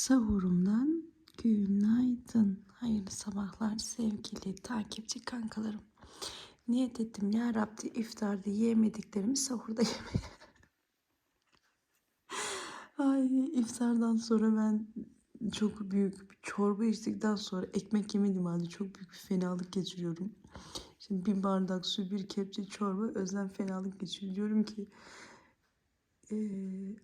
Sahurumdan günaydın. Hayırlı sabahlar sevgili takipçi kankalarım. Niyet ettim ya Rabbi iftarda yiyemediklerimi sahurda yemeye. Ay iftardan sonra ben çok büyük bir çorba içtikten sonra ekmek yemedim halde çok büyük bir fenalık geçiriyorum. Şimdi bir bardak su bir kepçe çorba özlem fenalık geçiriyor. Ki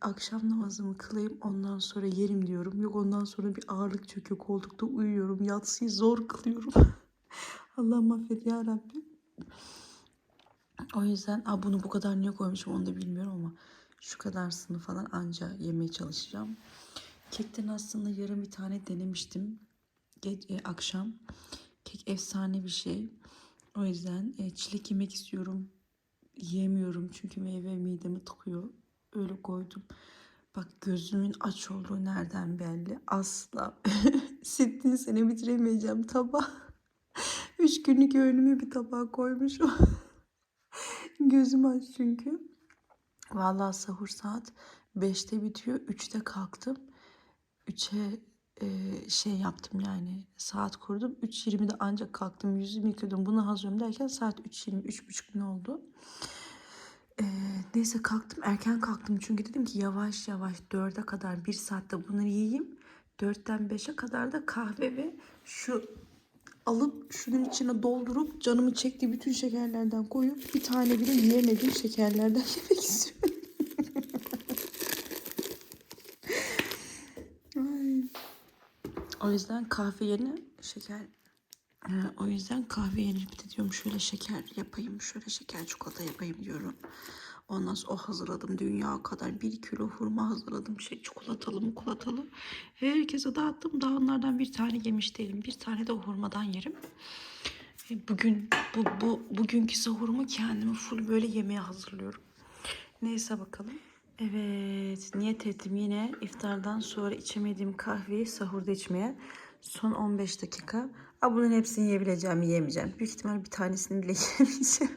akşam namazımı kılayım ondan sonra yerim diyorum. Yok ondan sonra bir ağırlık çöküyor koltukta uyuyorum. Yatsıyı zor kılıyorum. Allah affet ya Rabbi. O yüzden aa, bunu bu kadar niye koymuşum onu da bilmiyorum ama şu kadarsını falan anca yemeye çalışacağım. Kekten aslında yarım bir tane denemiştim. Ge- e, akşam. Kek efsane bir şey. O yüzden e, çilek yemek istiyorum. Yiyemiyorum çünkü meyve midemi tıkıyor. Öyle koydum. Bak gözümün aç olduğu nereden belli? Asla. Sittin sene bitiremeyeceğim tabağı. Üç günlük öğünümü bir tabağa koymuşum. Gözüm aç çünkü. Vallahi sahur saat 5'te bitiyor. 3'te kalktım. 3'e e, şey yaptım yani saat kurdum. 3.20'de ancak kalktım. Yüzümü yıkadım. Bunu hazırlıyorum derken saat 3.20, 3.30 ne oldu? E, neyse kalktım. Erken kalktım. Çünkü dedim ki yavaş yavaş 4'e kadar bir saatte bunları yiyeyim. 4'ten 5'e kadar da kahve ve şu alıp şunun içine doldurup canımı çektiği bütün şekerlerden koyup bir tane bile yiyemediğim şekerlerden yemek istiyorum. O yüzden kahve yerine şeker Ee, o yüzden kahve bir de diyorum şöyle şeker yapayım, şöyle şeker çikolata yapayım diyorum. Ondan sonra o hazırladım. Dünya kadar bir kilo hurma hazırladım. Şey çikolatalı mukolatalı. Herkese dağıttım. Daha onlardan bir tane yemiş değilim. Bir tane de hurmadan yerim. E, Bugün bu, bu bugünkü sahurumu kendimi full böyle yemeğe hazırlıyorum. Neyse bakalım. Evet, niyet ettim yine iftardan sonra içemediğim kahveyi sahurda içmeye. Son 15 dakika. Aa, bunun hepsini yiyebileceğim, yiyemeyeceğim. Büyük ihtimal bir tanesini bile yiyemeyeceğim.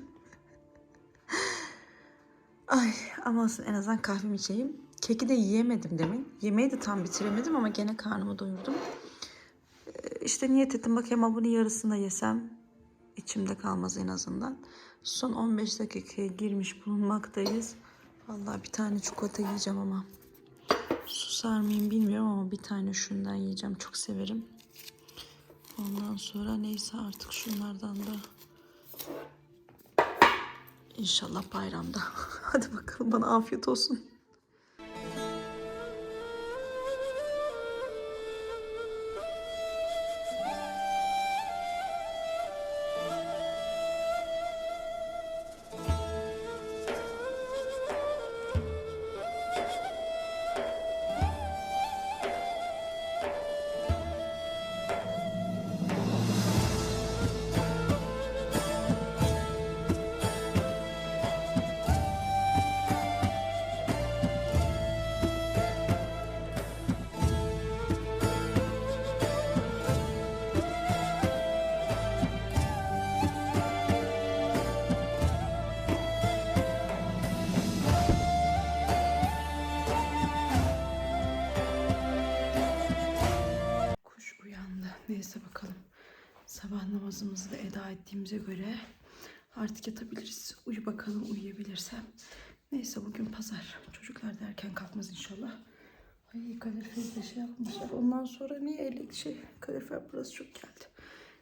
Ay ama olsun en azından kahvemi içeyim. Keki de yiyemedim demin. Yemeği de tam bitiremedim ama gene karnımı doyurdum. Ee, İşte niyet ettim bakayım ama bunu yarısını da yesem içimde kalmaz en azından. Son 15 dakikaya girmiş bulunmaktayız. Vallahi bir tane çikolata yiyeceğim ama. Susar mıyım bilmiyorum ama bir tane şundan yiyeceğim. Çok severim. Ondan sonra neyse artık şunlardan da İnşallah bayramda. Hadi bakalım bana afiyet olsun. Namazımızı da eda ettiğimize göre artık yatabiliriz. Uyu bakalım uyuyabilirsem. Neyse bugün pazar. Çocuklar da erken kalkmaz inşallah. Ay kalorifer de şey yapmışlar. Ondan sonra niye elek şey kalorifer burası çok geldi.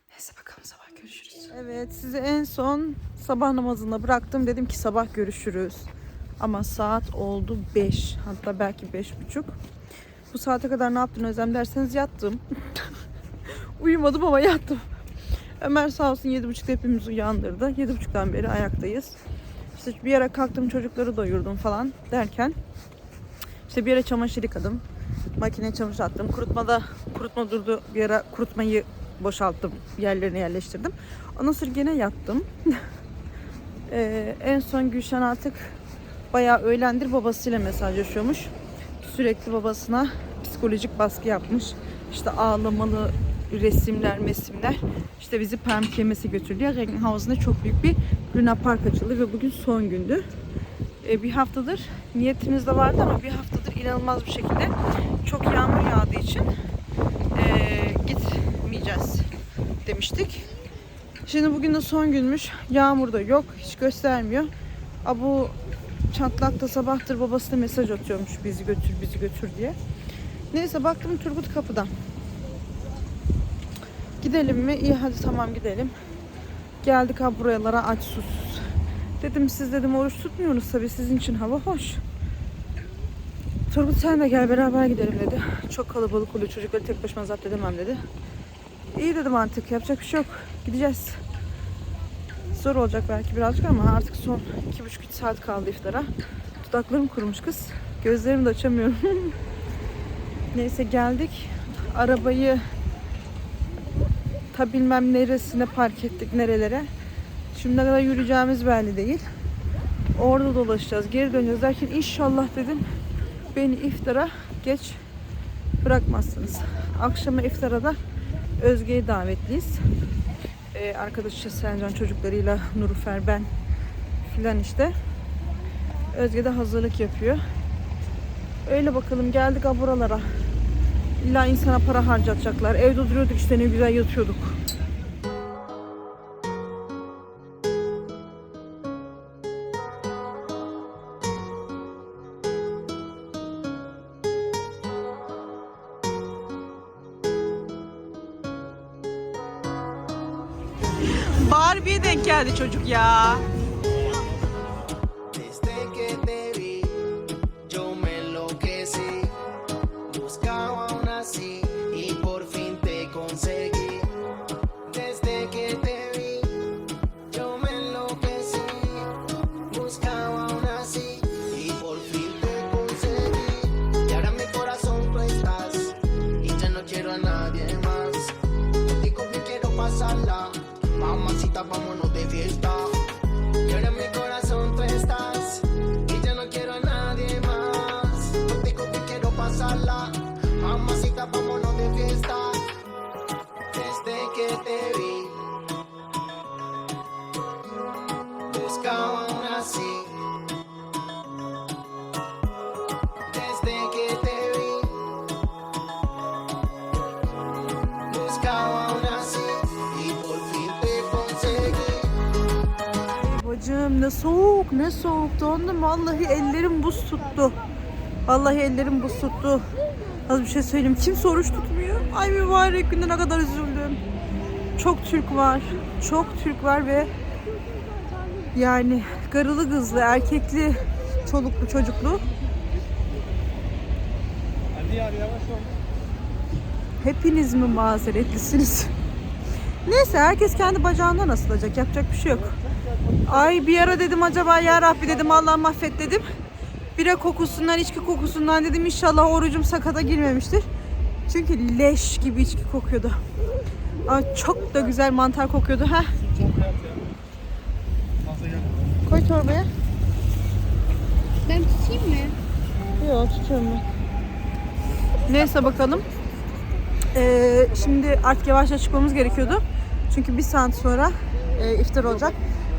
Neyse bakalım sabah görüşürüz. Evet sizi en son sabah namazında bıraktım. Dedim ki sabah görüşürüz. Ama saat oldu 5 hatta belki 5.30. Bu saate kadar ne yaptın Özlem derseniz yattım. Uyumadım ama yattım. Ömer sağ olsun 7.30'da hepimizi uyandırdı. 7.30'dan beri ayaktayız. İşte bir ara kalktım çocukları doyurdum falan derken işte bir ara çamaşır yıkadım. Makineye çamaşır attım. Kurutmada kurutma durdu. Bir ara kurutmayı boşalttım. Yerlerine yerleştirdim. Ondan sonra gene yattım. Ee, en son Gülşen artık bayağı öğlendir babasıyla mesajlaşıyormuş. Sürekli babasına psikolojik baskı yapmış. İşte ağlamalı resimler, mesimler. İşte bizi perm kemesi götürdü. Regenhausen'da çok büyük bir Luna Park açıldı ve bugün son gündü. e, bir haftadır niyetimiz de vardı ama bir haftadır inanılmaz bir şekilde çok yağmur yağdığı için e, gitmeyeceğiz demiştik. Şimdi bugün de son günmüş. Yağmur da yok. Hiç göstermiyor. A bu çatlakta sabahtır babası da mesaj atıyormuş bizi götür bizi götür diye. Neyse baktım Turgut kapıda. Gidelim mi? İyi hadi tamam gidelim. Geldik ha buralara aç susuz. Dedim siz dedim oruç tutmuyorsunuz tabii sizin için hava hoş. Turgut sen de gel beraber gidelim dedi. Çok kalabalık oluyor çocukları tek başıma zapt edemem dedi. İyi dedim artık yapacak bir şey yok. Gideceğiz. Zor olacak belki birazcık ama artık son iki buçuk üç saat kaldı iftara. Dudaklarım kurumuş kız. Gözlerimi de açamıyorum. Neyse geldik. Arabayı ta bilmem neresine park ettik nerelere. Şimdi ne kadar yürüyeceğimiz belli değil. Orada dolaşacağız. Geri döneceğiz derken inşallah dedim beni iftara geç bırakmazsınız. Akşama iftara da Özge'yi davetliyiz. Ee, arkadaşı Selcan çocuklarıyla Nurufer ben filan işte. Özge de hazırlık yapıyor. Öyle bakalım geldik ha buralara. İlla insana para harcatacaklar. Evde duruyorduk işte ne güzel yatıyorduk. Barbie'ye denk geldi çocuk ya. Ne soğuk ne soğuk dondum vallahi ellerim buz tuttu. Vallahi ellerim buz tuttu. Az bir şey söyleyeyim. Kimse oruç tutmuyor. Ay mübarek günde ne kadar üzüldüm. Çok Türk var. Çok Türk var ve yani karılı kızlı, erkekli, çoluklu, çocuklu. Hepiniz mi mazeretlisiniz? Neyse herkes kendi bacağından asılacak. Yapacak bir şey yok. Ay bir ara dedim acaba ya Rabbi dedim Allah mahvet dedim. Bira kokusundan, içki kokusundan dedim inşallah orucum sakata girmemiştir. Çünkü leş gibi içki kokuyordu. Ama çok da güzel mantar kokuyordu. ha. Koy torbaya. Ben tutayım mı? Yok tutuyorum ben. Neyse bakalım. Ee, şimdi artık yavaş çıkmamız gerekiyordu. Çünkü bir saat sonra e, iftar olacak.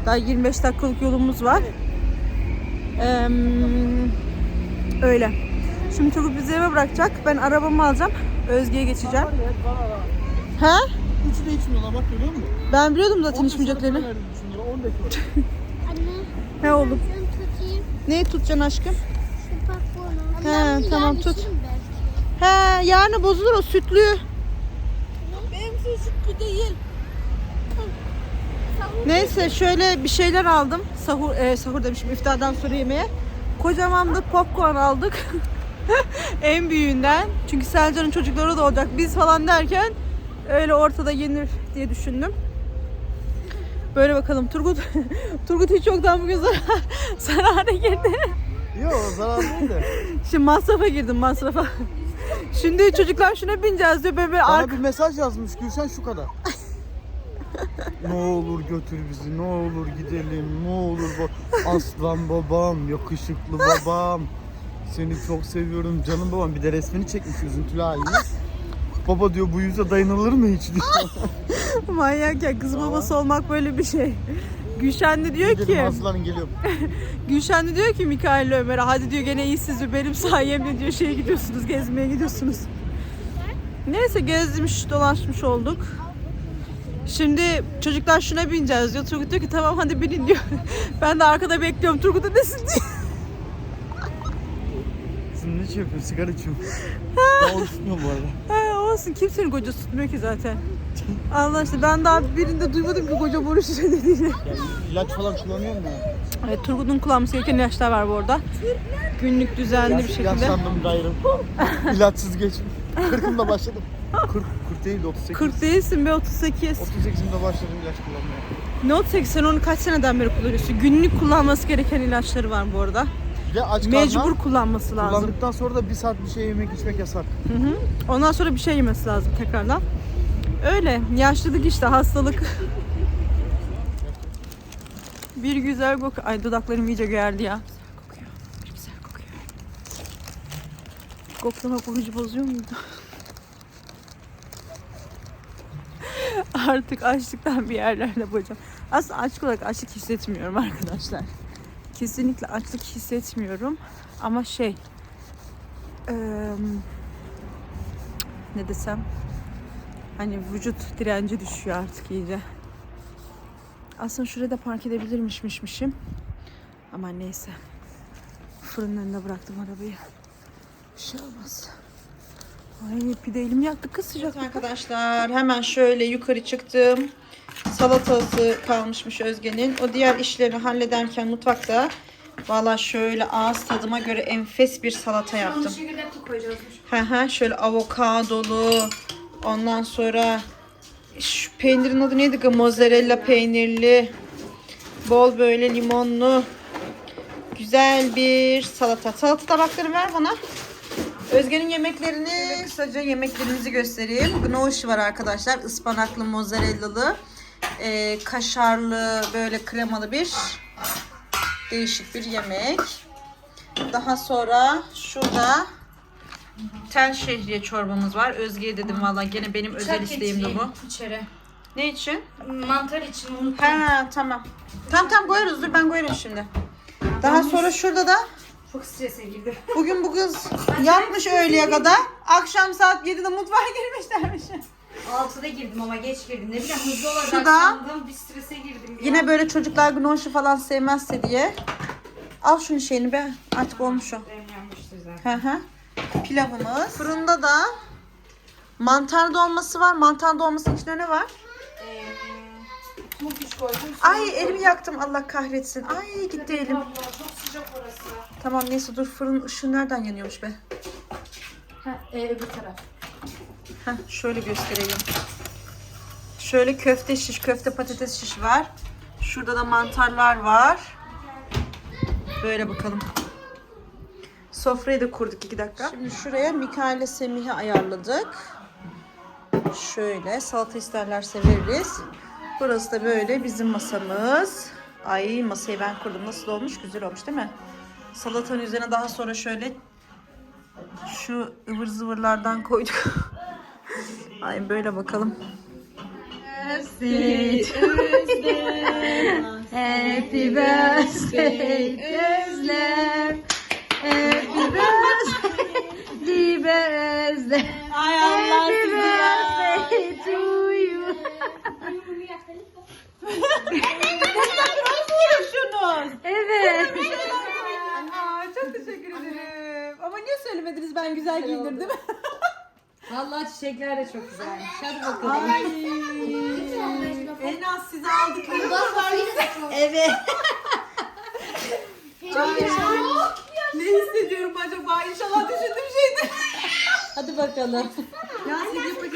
Daha 25 dakikalık yolumuz var. Ee, öyle. Şimdi Turgut bizi eve bırakacak. Ben arabamı alacağım. Özge'ye geçeceğim. Ha? Üçü de içmiyorlar bak görüyor musun? Ben biliyordum zaten içmeyeceklerini. Verdim şunlara 10 dakika. Anne. He oğlum. Neyi tutacaksın aşkım? He, tamam, yani tut. He yarın bozulur o sütlü. Benimki sütlü değil. Neyse şöyle bir şeyler aldım. Sahur, e, sahur demişim iftardan sonra yemeğe. Kocaman da popcorn aldık. en büyüğünden. Çünkü Selcan'ın çocukları da olacak. Biz falan derken öyle ortada yenir diye düşündüm. Böyle bakalım. Turgut Turgut hiç yoktan bugün zarar, zarara girdi. Yok zarar değil de. Şimdi masrafa girdim masrafa. Şimdi çocuklar şuna bineceğiz diyor. Bebe Bana arka... bir mesaj yazmış Gülşen şu kadar. Ne olur götür bizi, ne olur gidelim, ne olur bu aslan babam, yakışıklı babam. Seni çok seviyorum canım babam. Bir de resmini çekmiş üzüntülü halini. Baba diyor bu yüze dayanılır mı hiç diyor. Manyak ya kız babası olmak böyle bir şey. Gülşen de diyor Gidelim ki aslanım geliyorum. Gülşen de diyor ki Mikail Ömer'e hadi diyor gene iyisiniz diyor. Benim sayemde diyor şeye gidiyorsunuz gezmeye gidiyorsunuz. Neyse gezmiş dolaşmış olduk. Şimdi çocuklar şuna bineceğiz diyor. Turgut diyor ki tamam hadi binin diyor. ben de arkada bekliyorum Turgut'a desin diye. Sen ne şey yapıyorsun? Sigara içiyorum. Daha oruç tutmuyorum bu arada. Ha, olsun. Kimsenin kocası tutmuyor ki zaten. Allah işte ben daha birinde duymadım ki koca oruç şey dediğini. Yani ilaç falan kullanıyor mu? Evet Turgut'un kullanması gereken ilaçlar var bu arada. Günlük düzenli bir şekilde. Yaşlandım gayrım. İlaçsız geçmiş. 40'ımda başladım. 40, 40 değil 38. 40 değilsin be 38. 38'imde başladım ilaç kullanmaya. Ne olacak sen onu kaç seneden beri kullanıyorsun? Günlük kullanması gereken ilaçları var bu arada. Bir de aç Mecbur kullanması lazım. kullandıktan sonra da bir saat bir şey yemek içmek yasak. Hı hı. Ondan sonra bir şey yemesi lazım tekrardan. Öyle yaşlılık işte hastalık. bir güzel bok. Ay dudaklarım iyice gerdi ya. Koklamak orucu bozuyor muydu? Artık açlıktan bir yerlerde boğacağım. Aslında açlık olarak açlık hissetmiyorum arkadaşlar. Kesinlikle açlık hissetmiyorum. Ama şey... eee, ne desem hani vücut direnci düşüyor artık iyice. Aslında şurada park edebilirmişmişmişim. Ama neyse. Fırının önünde bıraktım arabayı. Bir şey olmaz. Ay pide elim yaktı kız sıcak. Arkadaşlar hemen şöyle yukarı çıktım. Salatası kalmışmış Özge'nin. O diğer işlerini hallederken mutfakta Valla şöyle ağız tadıma göre enfes bir salata yaptım. Hı hı şöyle avokadolu. Ondan sonra şu peynirin adı neydi? ki? Mozzarella peynirli. Bol böyle limonlu. Güzel bir salata. Salata tabakları ver bana. Özge'nin yemeklerini kısaca yemeklerimizi göstereyim. Gnocchi var arkadaşlar. Ispanaklı, mozzarellalı, e, kaşarlı, böyle kremalı bir değişik bir yemek. Daha sonra şurada tel şehriye çorbamız var. Özge'ye dedim valla gene benim özel isteğim de bu. İçeri. Ne için? Mantar için unuttum. Ha tamam. Tamam tamam koyarız dur ben koyarım şimdi. Daha sonra şurada da Çok strese girdim. bugün bu kız yapmış öğleye kadar. Akşam saat 7'de mutfağa girmiş dermiş. 6'da girdim ama geç girdim. Ne bileyim hızlı olacak Şu da- sandım. Bir strese girdim. Yine böyle çocuklar gnocchi falan sevmezse diye. Al şunun şeyini be. Artık olmuş o. Benim yanmıştır zaten. Hı hı. Pilavımız. Fırında da mantar dolması var. Mantar dolmasının içinde ne var? Ee, Ay elimi yaktım Allah kahretsin. Ay gitti elim. Çok sıcak orası. Tamam neyse dur fırın ışığı nereden yanıyormuş be? Ha, e, öbür taraf. Heh, şöyle göstereyim. Şöyle köfte şiş, köfte patates şiş var. Şurada da mantarlar var. Böyle bakalım. Sofrayı da kurduk iki dakika. Şimdi şuraya Mikail'le Semih'i ayarladık. Şöyle salata isterlerse veririz. Burası da böyle bizim masamız. Ay masayı ben kurdum. Nasıl olmuş? Güzel olmuş değil mi? Salatanın üzerine daha sonra şöyle şu ıvır zıvırlardan koyduk. Ay böyle bakalım. Happy birthday Özlem. Happy birthday Özlem. Ay Allah Happy birthday to you. Evet. Aa, çok teşekkür ederim. Ama niye söylemediniz ben güzel giyindirdim? Vallahi çiçekler de çok güzelmiş. Hadi bakalım. Ay. En az size aldıklarım var. Evet. Ne hissediyorum acaba? İnşallah düşündüğüm şeydi. Hadi bakalım. Ya hediye paketi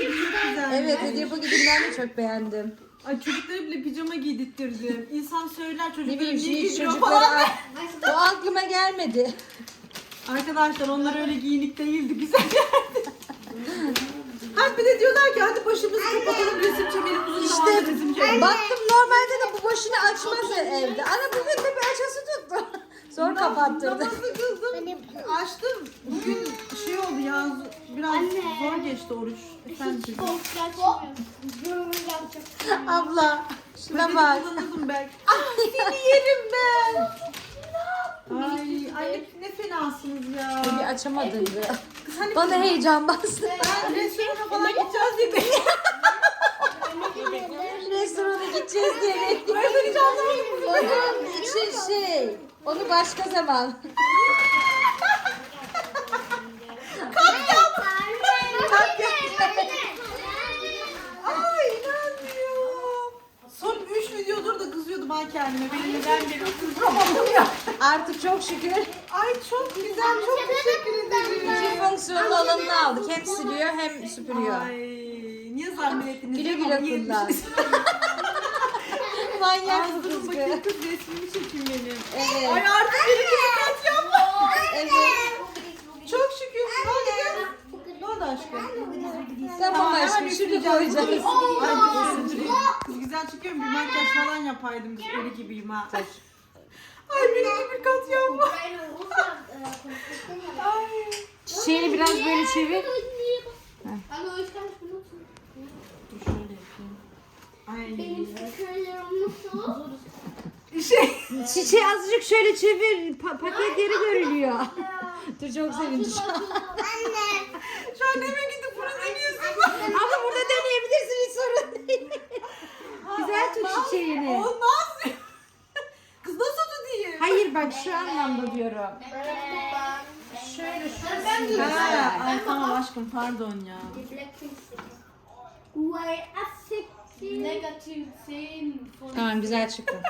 güzel. Evet hediye paketini ben de çok beğendim. Ay çocuklara bile pijama giydirttirdim. İnsan söyler Ne çocuklara bileyim niye şu giydiriyor çocuklara falan. o aklıma gelmedi. Arkadaşlar onlar öyle giyinik değildi. Güzel geldi. ha bir de diyorlar ki hadi başımızı kapatalım resim çekelim uzun İşte zamandır resim çekelim. baktım normalde de bu başını açmaz evde. Ana bugün de bir açası tuttu. Zor kapattırdı. Namazı kıldım. Açtım. Bugün şey oldu ya biraz zor geçti oruç. Efendim. Abla Şuna bak. Kullanırdım belki. Seni yerim ben. Ay anne ne fenasınız ya. Bir açamadın ya. Kız hani Bana heyecan bastı. ben restorana falan gideceğiz diye. Restorana gideceğiz diye bekliyorum. Ben hiç anlamadım. Onun için şey. Onu başka zaman. Ay inanmıyorum. Son 3 videodur ha kendime. Beni neden beri oturtamadım ya. Artık çok şükür Ay çok güzel, çok teşekkür ederim. iki fonksiyonlu alanını aldık. Hem siliyor hem süpürüyor. Ay niye zahmet ettiniz? Güle güle kullan. etmişsiniz. Manyak bu Ağzını kız bakayım be. kız resmini çekeyim benim. Evet. Ay artık beni dikkat yapma. Evet. Çok şükür. Ne oldu gel? Ne oldu aşkım? Tamam hemen aşkım şimdi üfleyeceğim. koyacağız. Ay güzel çıkıyor mu? Bir makyaj falan yapaydım. Kız öyle gibiyim ha. Ay beni de bir kat yapma. Çiçeğini biraz böyle çevir. Dur şöyle yapayım. Ay. Benim? Şey. Çiçeği azıcık şöyle çevir. Pa- paketleri görülüyor. Dur çok sevindim şu an. Anne. Şu an eve gidip bunu deniyorsun. Ama burada deneyebilirsin hiç sorun değil. Güzel çiçeğini. Olmaz. Kız nasıl tutayım? Hayır bak şu anlamda diyorum. Şöyle şurası Ha, güzel. ay tamam aşkım pardon ya. Way Negativ 10 von Tamam güzel çıktı.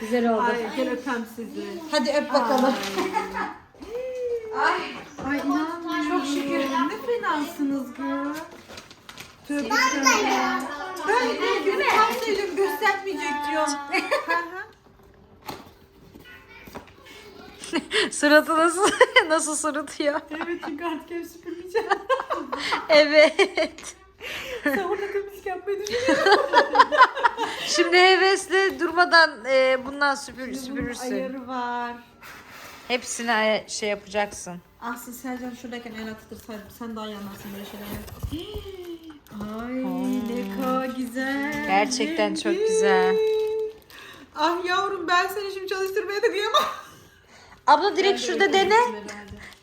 Güzel oldu. Ay gel öpem sizi. Hadi öp bakalım. Ay inanmıyorum. Çok şükür. Ne fenasınız kız. Tövbe tövbe. Ben de bir tam söylüyorum göstermeyecek diyorum. Hı hı. Suratı nasıl nasıl sırıtıyor? evet çünkü artık ev süpürmeyeceğim. Evet. Sen orada temizlik yapmayı düşünüyorsun. Şimdi hevesle durmadan e, bundan süpür, süpürürsün. Ayarı var. Hepsini ay- şey yapacaksın. Aslı Sercan şuradayken el attırsaydım sen daha iyi anlarsın böyle şeyleri. Gerçekten çok güzel. Ah yavrum ben seni şimdi çalıştırmaya da kıyamam. Abla direkt şurada dene.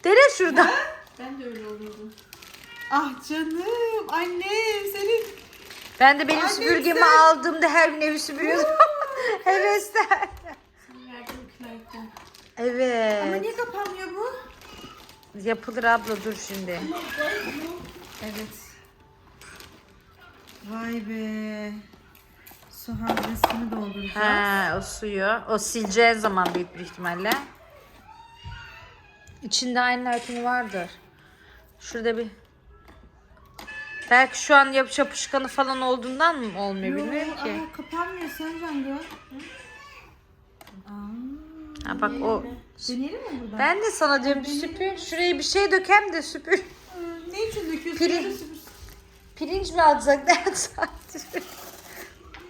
Dene şurada. Ben de öyle oluyordum. Ah canım annem senin Ben de benim Anne süpürgemi sen- aldığımda her gün evi süpürüyordum. Hevesler. verdiğim. Evet. Ama niye kapanmıyor bu? Yapılır abla dur şimdi. Evet. Vay be. Su haznesini dolduracağız. Ha, o suyu. O sileceğin zaman büyük bir ihtimalle. İçinde aynı akını vardır. Şurada bir... Belki şu an yapış yapışkanı falan olduğundan mı olmuyor bilmiyorum ki. Aa, kapanmıyor Sercan gör. Ha bak o... Deneyelim mi burada? Ben de sana diyorum bir süpür. Şuraya bir şey dökem de süpür. Ne için döküyorsun? Süpür. Pirinç mi atsak ne atsak?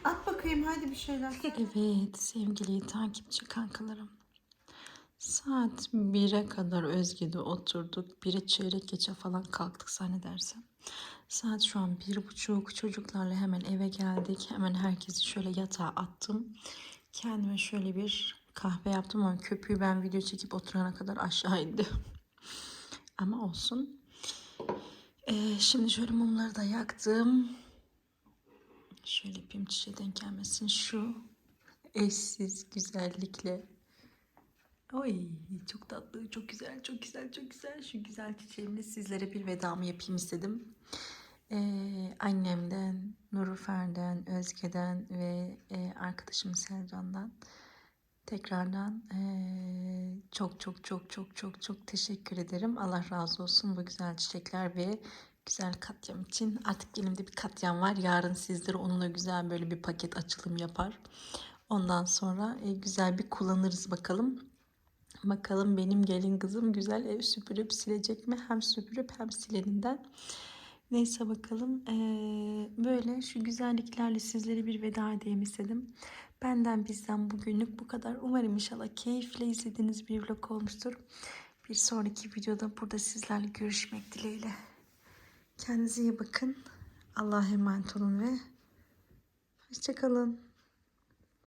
At bakayım hadi bir şeyler. Evet sevgili takipçi kankalarım. Saat 1'e kadar Özge'de oturduk. 1'e çeyrek geçe falan kalktık zannedersem. Saat şu an bir buçuk. Çocuklarla hemen eve geldik. Hemen herkesi şöyle yatağa attım. Kendime şöyle bir kahve yaptım ama köpüğü ben video çekip oturana kadar aşağı indi. ama olsun. Ee, şimdi şöyle mumları da yaktım. Şöyle yapayım çiçeğe denk gelmesin. Şu eşsiz güzellikle. Oy çok tatlı, çok güzel, çok güzel, çok güzel. Şu güzel çiçeğimle sizlere bir vedamı yapayım istedim. Ee, annemden, Nurüfer'den, Özge'den ve e, arkadaşım Selcan'dan tekrardan eee, çok çok çok çok çok çok teşekkür ederim. Allah razı olsun bu güzel çiçekler ve güzel katyam için. Artık elimde bir katyam var. Yarın sizlere onunla güzel böyle bir paket açılım yapar. Ondan sonra e, güzel bir kullanırız bakalım. Bakalım benim gelin kızım güzel ev süpürüp silecek mi? Hem süpürüp hem sileninden. Neyse bakalım. Ee, böyle şu güzelliklerle sizlere bir veda edeyim istedim. Benden bizden bugünlük bu kadar. Umarım inşallah keyifle izlediğiniz bir vlog olmuştur. Bir sonraki videoda burada sizlerle görüşmek dileğiyle. Kendinize iyi bakın. Allah'a emanet olun ve hoşçakalın.